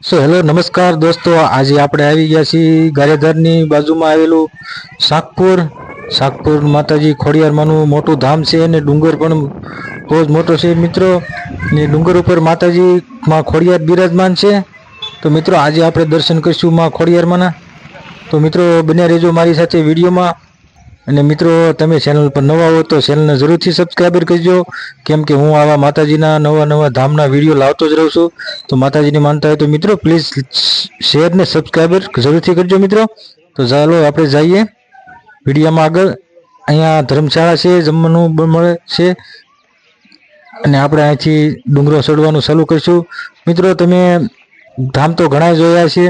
So hello, નમસ્કાર દોસ્તો. આજે આપણે આવી ગયા છીએ ગારિયાધારની બાજુમાં આવેલું શાકપુર. શાકપુર માતાજી ખોડિયારમાંનું મોટું ધામ છે અને ડુંગર પણ બહુ જ મોટો છે મિત્રો. ને ડુંગર ઉપર માતાજીમાં ખોડિયાર બિરાજમાન છે. તો મિત્રો, આજે આપણે દર્શન કરીશું માં ખોડિયારમાંના. તો મિત્રો, બન્યા રહેજો મારી સાથે વિડીયોમાં. અને મિત્રો, તમે ચેનલ પર નવા હો તો ચેનલને જરૂરથી સબસ્ક્રાઈબર કરજો. કેમ કે હું આવા માતાજીના નવા નવા ધામના વીડિયો લાવતો જ રહું છું. તો માતાજીની માનતા હોય તો મિત્રો પ્લીઝ શેર ને સબસ્ક્રાઈબર જરૂરથી કરજો મિત્રો. તો ચાલો આપણે જઈએ. વિડીયોમાં આગળ. અહીંયા ધર્મશાળા છે, જમવાનું મળે છે. અને આપણે અહીંથી ડુંગરો ચડવાનું ચાલુ કરીશું. મિત્રો, તમે ધામ તો ઘણા જોયા છે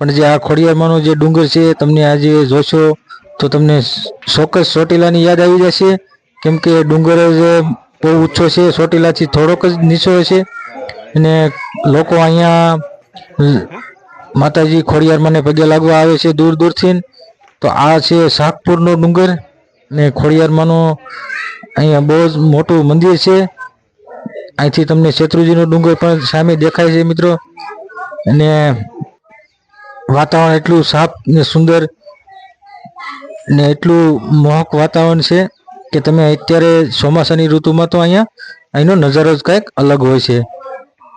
પણ જે આ ખોડિયારમાંનો જે ડુંગર છે, તમને આજે જોશો. તો તમને ચોક્કસ ચોટીલાની યાદ આવી જશે? કેમ કે ડુંગર જ બહુ ઊંચો છે ચોટીલાથી થોડોક જ નીચો છે. અને લોકો અહીંયા માતાજી ખોડિયારમાંને પગે લાગવા આવે છે દૂર દૂરથી. તો આ છે શાકપુરનો ડુંગર ને ખોડિયારમાંનો અહીંયા બહુ જ મોટું મંદિર છે. અહીંથી તમને શેત્રુજીનો ડુંગર પણ સામે દેખાય છે મિત્રો. અને વાતાવરણ એટલું સાફ ને સુંદર ને એટલું મોહક વાતાવરણ છે કે તમે અત્યારે ચોમાસાની ઋતુમાં તો અહીંયા અહીંનો નજારો જ કંઈક અલગ હોય છે.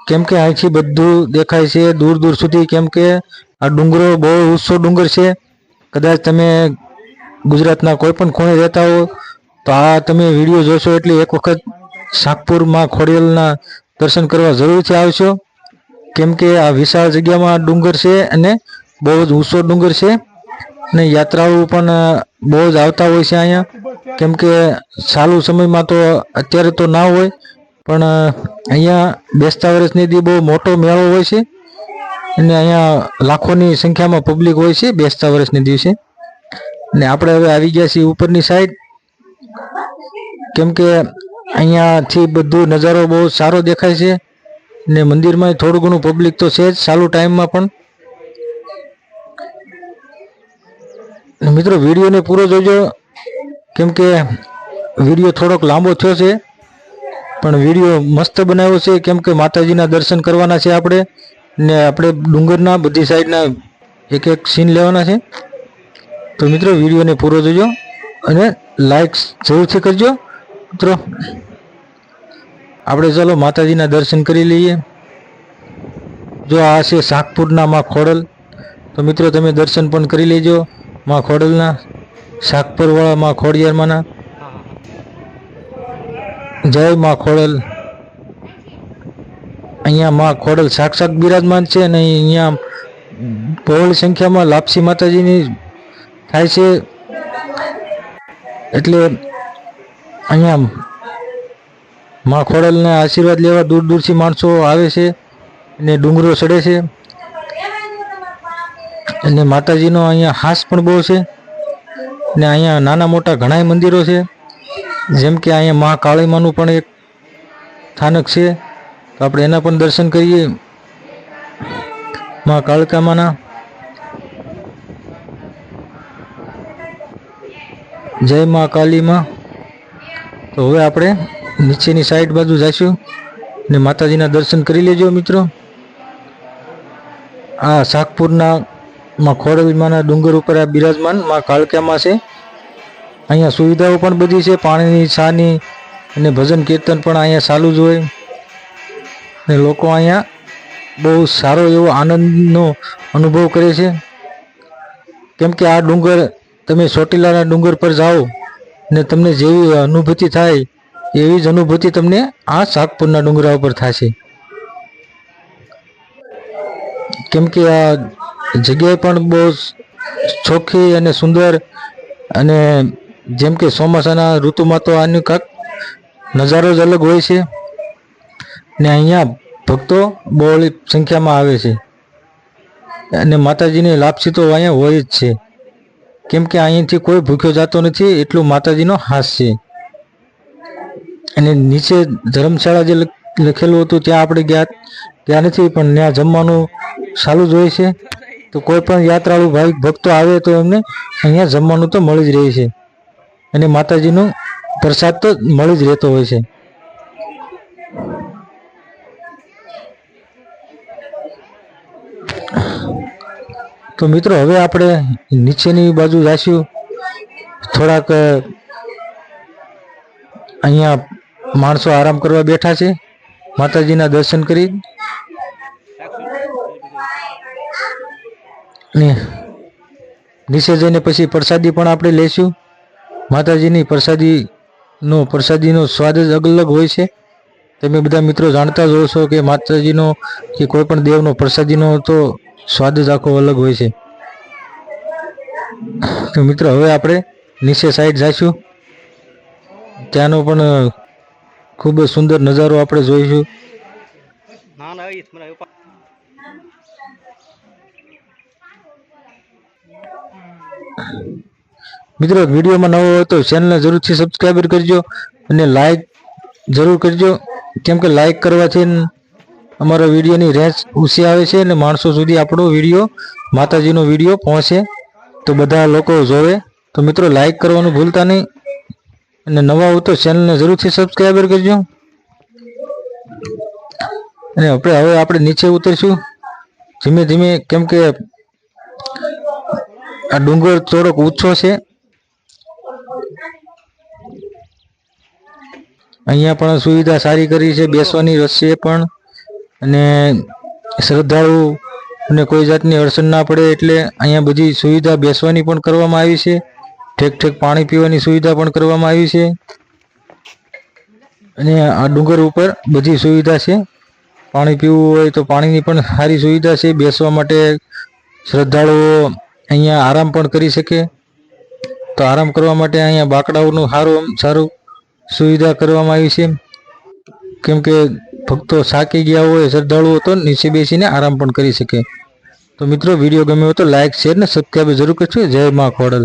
કેમ કે અહીંથી બધું દેખાય છે, દૂર દૂર સુધી કેમ કે આ ડુંગરો બહુ ઊંચો ડુંગર છે. કદાચ તમે ગુજરાતના કોઈ પણ ખૂણે રહેતા હો, તો આ તમે વીડિયો જોશો એટલે એક વખત શાકપુરમાં ખોડિયાલના દર્શન કરવા જરૂરથી આવશો. કેમ કે આ વિશાળ જગ્યામાં ડુંગર છે અને બહુ જ ઊંચો ડુંગર છે. ને યાત્રાળુ પણ બહુ જ આવતા હોય છે અહીંયા. કેમ કે ચાલુ સમયમાં તો અત્યારે તો ના હોય, પણ અહીંયા બેસતા વર્ષની દી બહુ મોટો મેળો હોય છે. અને અહીંયા લાખોની સંખ્યામાં પબ્લિક હોય છે બેસતા વર્ષની દિવસે. ને આપણે હવે આવી ગયા છીએ ઉપરની સાઈડ કેમ કે અહીંયાથી બધું નજારો બહુ સારો દેખાય છે. ને મંદિરમાં થોડું ઘણું પબ્લિક તો છે જ, ચાલુ ટાઈમમાં પણ. મિત્રો, વિડીયોને પૂરો જોજો. કેમ કે વીડિયો થોડોક લાંબો થયો છે, પણ વીડિયો મસ્ત બનાવ્યો છે. કેમ કે માતાજીના દર્શન કરવાના છે આપણે ને આપણે ડુંગરના બધી સાઈડના એક એક સીન લેવાના છે. તો મિત્રો, વિડીયોને પૂરો જોજો અને લાઈક જરૂરથી કરજો. મિત્રો, આપણે ચાલો માતાજીના દર્શન કરી લઈએ. જો આ છે શાકપુરના માં ખોડલ, તો મિત્રો, તમે દર્શન પણ કરી લેજો. માં ખોડલના શાકપરવાળા માં ખોડિયારમાંના જય માં ખોડલ અહીંયા માં ખોડલ સાક્ષાત બિરાજમાન છે અને અહીંયા બહોળી સંખ્યામાં લાપસી માતાજીની થાય છે. એટલે અહીંયા માં ખોડલને આશીર્વાદ લેવા દૂર દૂરથી માણસો આવે છે અને ડુંગરો ચડે છે. અને માતાજીનો અહીંયા હાસ પણ બહુ છે. ને અહીંયા નાના મોટા ઘણાય મંદિરો છે. જેમ કે અહીંયા મહા કાળીમાનું પણ એક સ્થાનક છે. તો આપણે એના પણ દર્શન કરીએ. મા કાળકામાના. જય મા કાલીમાં. તો હવે આપણે નીચેની સાઈડ બાજુ જઈશું ને માતાજીના દર્શન કરી લેજો મિત્રો. આ શાકપુરના માં ખોડલમાના ડુંગર ઉપર આ બિરાજમાનમાં કાળકામાં છે. અહીંયા સુવિધાઓ પણ બધી છે. પાણીની, છાની અને ભજન કીર્તન પણ અહીંયા ચાલુ જ હોય. ને લોકો અહીંયા બહુ સારો એવો આનંદનો અનુભવ કરે છે. કેમ કે આ ડુંગર તમે ચોટીલાના ડુંગર પર જાઓ ને તમને જેવી અનુભૂતિ થાય, એવી જ અનુભૂતિ તમને આ શાકપુરના ડુંગરા ઉપર થશે કેમ કે આ જગ્યાએ પણ બહુ ચોખ્ખી અને સુંદર અને જેમ કે ચોમાસાના ઋતુમાં તો આનું કાંક નજારો જ અલગ હોય છે. ને અહીંયા ભક્તો બહોળી સંખ્યામાં આવે છે. અને માતાજીની લાપસી તો અહીંયા હોય જ છે. કેમ કે અહીંયાથી કોઈ ભૂખ્યો જતો નથી, એટલું માતાજીનો હાસ છે. અને નીચે ધર્મશાળા જે લખેલું હતું, ત્યાં આપણે ગયા ત્યાં નથી, પણ ત્યાં જમવાનું સારું જ હોય છે. તો કોઈ પણ યાત્રાળુ ભાવિક ભક્તો આવે તો એમને અહીંયા જમવાનું તો મળી જ રહે છે. અને માતાજીનો પ્રસાદ તો મળી જ રહેતો હોય છે. તો મિત્રો, હવે આપણે નીચેની બાજુ જઈશું થોડાક અહીંયા માણસો આરામ કરવા બેઠા છે. માતાજીના દર્શન કરી ને નીચે જઈને પછી પ્રસાદી પણ આપણે લઈશું માતાજીની પ્રસાદીનો પ્રસાદીનો સ્વાદ જ અલગ હોય છે. તમે બધા મિત્રો જાણતા જ હો છો કે માતાજીનો કે કોઈ પણ દેવનો પ્રસાદીનો તો સ્વાદ જ આખો અલગ હોય છે. તો મિત્રો હવે આપણે નીચે સાઈડ જઈશું ત્યાંનો પણ ખૂબ જ સુંદર નજારો આપણે જોઈશું ના ના એ મને ઉપર મિત્રો, વિડીયોમાં નવો હોય તો ચેનલને જરૂરથી સબસ્ક્રાઈબર કરજો અને લાઈક જરૂર કરજો. કેમ કે લાઈક કરવાથી અમારા વિડીયોની રેન્જ ઊંચી આવે છે અને માણસો સુધી આપણો વીડિયો, માતાજીનો વીડિયો પહોંચે. તો બધા લોકો જોવે. તો મિત્રો લાઈક કરવાનું ભૂલતા નહીં. અને નવા હો તો ચેનલને જરૂરથી સબસ્ક્રાઈબર કરજો. અને આપણે હવે આપણે નીચે ઉતરશું. ધીમે ધીમે, કેમ કે આ ડુંગર થોડોક ઊંચો છે. અહીંયા પણ સુવિધા સારી કરી છે, બેસવાની રસ્તે પણ. અને શ્રદ્ધાળુ અને કોઈ જાતની અડચણ ના પડે એટલે અહીંયા બધી સુવિધા બેસવાની પણ કરવામાં આવી છે. ઠેક ઠેક પાણી પીવાની સુવિધા પણ કરવામાં આવી છે. અને આ ડુંગર ઉપર બધી સુવિધા છે. પાણી પીવું હોય તો પાણીની પણ સારી સુવિધા છે. બેસવા માટે શ્રદ્ધાળુઓ અહીંયા આરામ પણ કરી શકે. તો આરામ કરવા માટે અહીંયા બાકડાઓનું સારું સારું સુવિધા કરવામાં આવી છે. કેમ કે ભક્તો સાકી ગયા હોય શ્રદ્ધાળુઓ તો નીચે બેસીને આરામ પણ કરી શકે. તો મિત્રો, વીડિયો ગમ્યો હોય તો લાઇક શેર ને સબસ્ક્રાઈબ જરૂર કરજો. જય મા ખોડલ.